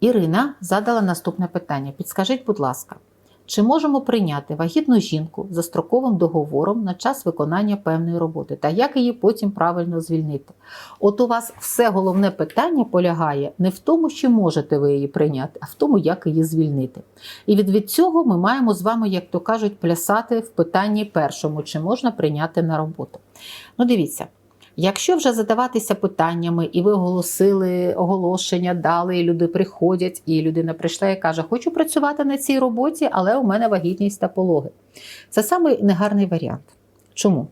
Ірина задала наступне питання: підскажіть, будь ласка, чи можемо прийняти вагітну жінку за строковим договором на час виконання певної роботи, та як її потім правильно звільнити? От у вас все головне питання полягає не в тому, чи можете ви її прийняти, а в тому, як її звільнити. І від, від цього ми маємо з вами, як то кажуть, плясати в питанні першому, чи можна прийняти на роботу. Ну, дивіться. Якщо вже задаватися питаннями, і ви оголосили оголошення, дали, і люди приходять, і людина прийшла і каже: Хочу працювати на цій роботі, але у мене вагітність та пологи. Це самий негарний варіант. Чому?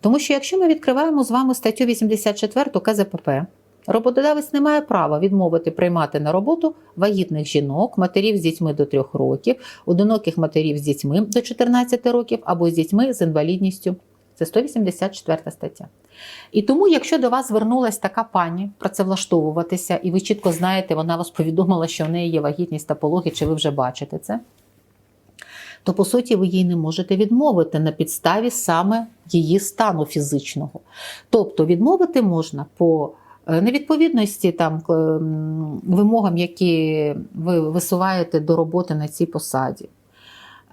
Тому що якщо ми відкриваємо з вами статтю 84 КЗПП, роботодавець не має права відмовити приймати на роботу вагітних жінок, матерів з дітьми до 3 років, одиноких матерів з дітьми до 14 років або з дітьми з інвалідністю. Це 184 стаття. І тому, якщо до вас звернулася така пані працевлаштовуватися, і ви чітко знаєте, вона вас повідомила, що в неї є вагітність та пологи, чи ви вже бачите це, то по суті ви їй не можете відмовити на підставі саме її стану фізичного. Тобто відмовити можна по е, невідповідності там вимогам, які ви висуваєте до роботи на цій посаді.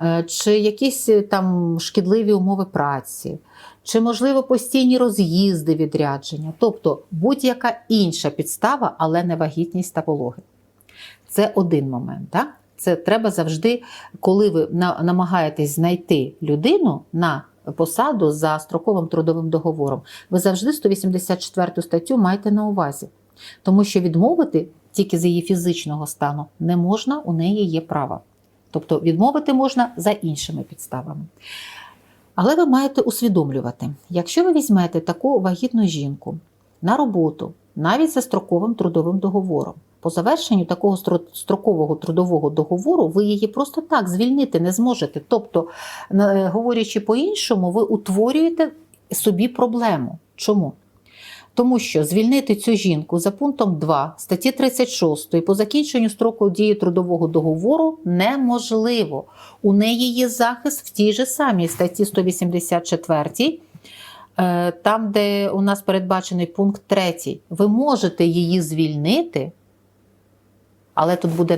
Е, Чи якісь е, там шкідливі умови праці, чи, можливо, постійні роз'їзди відрядження, тобто будь-яка інша підстава, але не вагітність та пологи. Це один момент. Так? Це треба завжди, коли ви намагаєтесь знайти людину на посаду за строковим трудовим договором, ви завжди 184 статтю маєте на увазі. Тому що відмовити тільки з її фізичного стану не можна, у неї є право. Тобто відмовити можна за іншими підставами. Але ви маєте усвідомлювати, якщо ви візьмете таку вагітну жінку на роботу, навіть за строковим трудовим договором, по завершенню такого строкового трудового договору ви її просто так звільнити не зможете. Тобто, говорячи по-іншому, ви утворюєте собі проблему. Чому? Тому що звільнити цю жінку за пунктом 2 статті 36 по закінченню строку дії трудового договору неможливо. У неї є захист в тій же самій статті 184, е, там, де у нас передбачений пункт 3. Ви можете її звільнити, але тут буде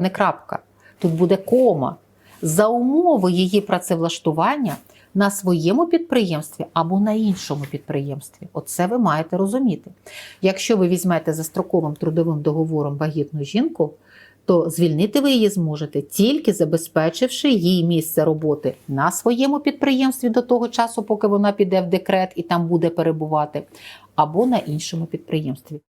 не крапка, тут буде кома. За умови її працевлаштування на своєму підприємстві або на іншому підприємстві. Оце ви маєте розуміти. Якщо ви візьмете за строковим трудовим договором вагітну жінку, то звільнити ви її зможете тільки забезпечивши їй місце роботи на своєму підприємстві до того часу, поки вона піде в декрет і там буде перебувати, або на іншому підприємстві.